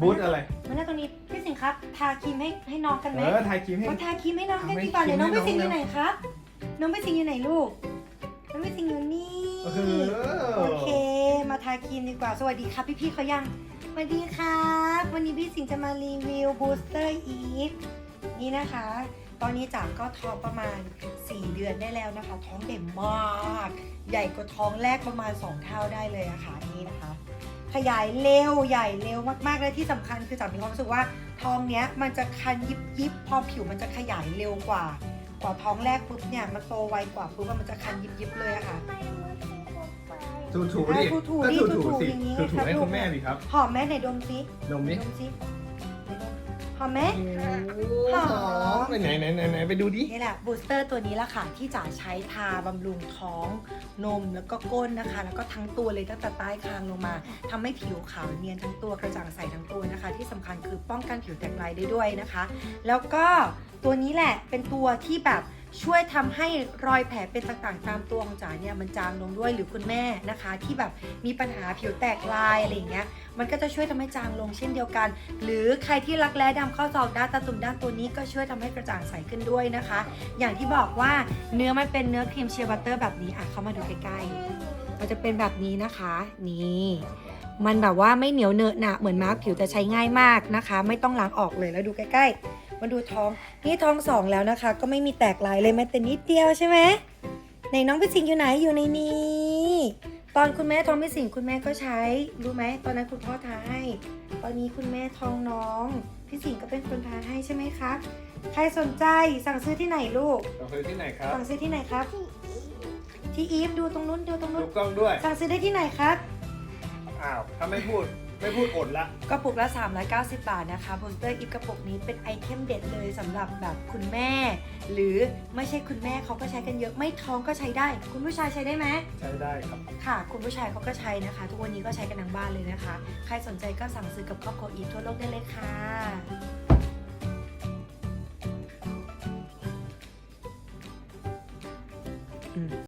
บูธอะไรมานั่งตรงนี้พี่สิงห์ครับ ทาครีมให้ให้น้องกันไหเอมอถ่ายคลิปให้ มาทาครีมให้น้องกันทำให้ดีกว่าเดี๋ยวน้องครีพี่มให้สิงห์อน้องยู่ไหนครับ น้องพี่สิงห์อยู่ไหนลูก น้องพี่สิงห์อยู่นี่ เออ โอเค มาทาครีมดีกว่า สวัสดีครับพี่ๆเขายัง สวัสดีครับ วันนี้พี่สิงห์จะมารีวิวบูสเตอร์อีฟนี่นะคะ ตอนนี้จ๋าก็ท้องประมาณ 4 เดือนได้แล้วนะคะ ท้องเด่นมาก ใหญ่กว่าท้องแรกประมาณ 2 เท่าได้เลยอะค่ะนี่นะคะ ขยายเร็วใหญ่เร็วมากๆและที่สำคัญคือจ๋ามีความรู้สึกว่าท้องเนี้ยมันจะคันยิบยิบพอผิวมันจะขยายเร็วกว่า กว่าท้องแรกปุ๊บเนี่ยมันโตไวกว่าปุ๊บมันจะคันยิบยิบเลยอะค่ะถูถูๆดิเอาถูๆก็ดิถูถูถูๆสิอย่างนี้ถูถูครับให้ลูกคุณแม่ดิครับหอมไหมไหนดมซินมไหนดิดมซิไหนดมหอมไหมหอม ไปไหนไหนไหนไหนไปดูดิ นี่แหละบูสเตอร์ตัวนี้ละค่ะ ที่จ๋าใช้ทาบำรุงท้องนมแล้วก็ก้นนะคะ แล้วก็ทั้งตัวเลยตั้งแต่ใต้คางลงมาทำให้ผิวขาวเนียนทั้งตัวกระจ่างใสทั้งตัวนะคะ ที่สำคัญคือป้องกันผิวแตกลายได้ด้วยนะคะ แล้วก็ตัวนี้แหละเป็นตัวที่แบบ ช่วยทำให้รอยแผลเป็นต่างๆ ตามตัวของจ๋าเนี่ยมันจางลงด้วยหรือคุณแม่นะคะ ที่แบบมีปัญหาผิวแตกลายอะไรอย่างเงี้ยมันก็จะช่วยทำให้จางลงเช่นเดียวกัน หรือใครที่รักแร้ดำเข้าซอกด้านตาตุ่มด้านตัวนี้ก็ช่วยทำให้กระจ่างใสขึ้นด้วยนะคะ อย่างที่บอกว่าเนื้อมันเป็นเนื้อครีมเชียร์บัตเตอร์แบบนี้อะเข้ามาดูใกล้ๆมันจะเป็นแบบนี้นะคะนี่มันแบบว่าไม่เหนียวเนอะหนะเหมือนมาร์กผิวแต่ใช้ง่ายมากนะคะ ไม่ต้องล้างออกเลยแล้วดูใกล้ๆ มาดูท้อง นี่ท้องสองแล้วนะคะ ก็ไม่มีแตกลายเลยแม้แต่นิดเดียวใช่ไหมในน้องพี่สิงห์อยู่ไหนอยู่ในนี้ ตอนคุณแม่ท้องพี่สิงห์คุณแม่ก็ใช้รู้ไหมตอนนั้นคุณพ่อทาให้ ตอนนี้คุณแม่ท้องน้องพี่สิงห์ก็เป็นคนทาให้ใช่ไหมคะใครสนใจสั่งซื้อที่ไหนลูกเราซื้อที่ไหนครับสั่งซื้อที่ไหนครับ ที่อีฟดูตรงนู้นดูตรงนู้ดูนกล้องด้วย สั่งซื้อได้ที่ไหนครับอ้าวถ้าไม่พูด ไม่พูดอดละ กระปุกละ 390 บาทนะคะโปสเตอร์อีฟกระปุกนี้เป็นไอเทมเด็ดเลยสำหรับแบบคุณแม่ หรือไม่ใช่คุณแม่เขาก็ใช้กันเยอะไม่ท้องก็ใช้ได้ คุณผู้ชายใช้ได้ไหม ใช้ได้ครับ ค่ะ คุณผู้ชายเขาก็ใช้นะคะ ทุกวันนี้ก็ใช้กันทั้งบ้านเลยนะคะ ใครสนใจก็สั่งซื้อกับครอบครัวอีฟทั่วโลกได้เลยค่ะ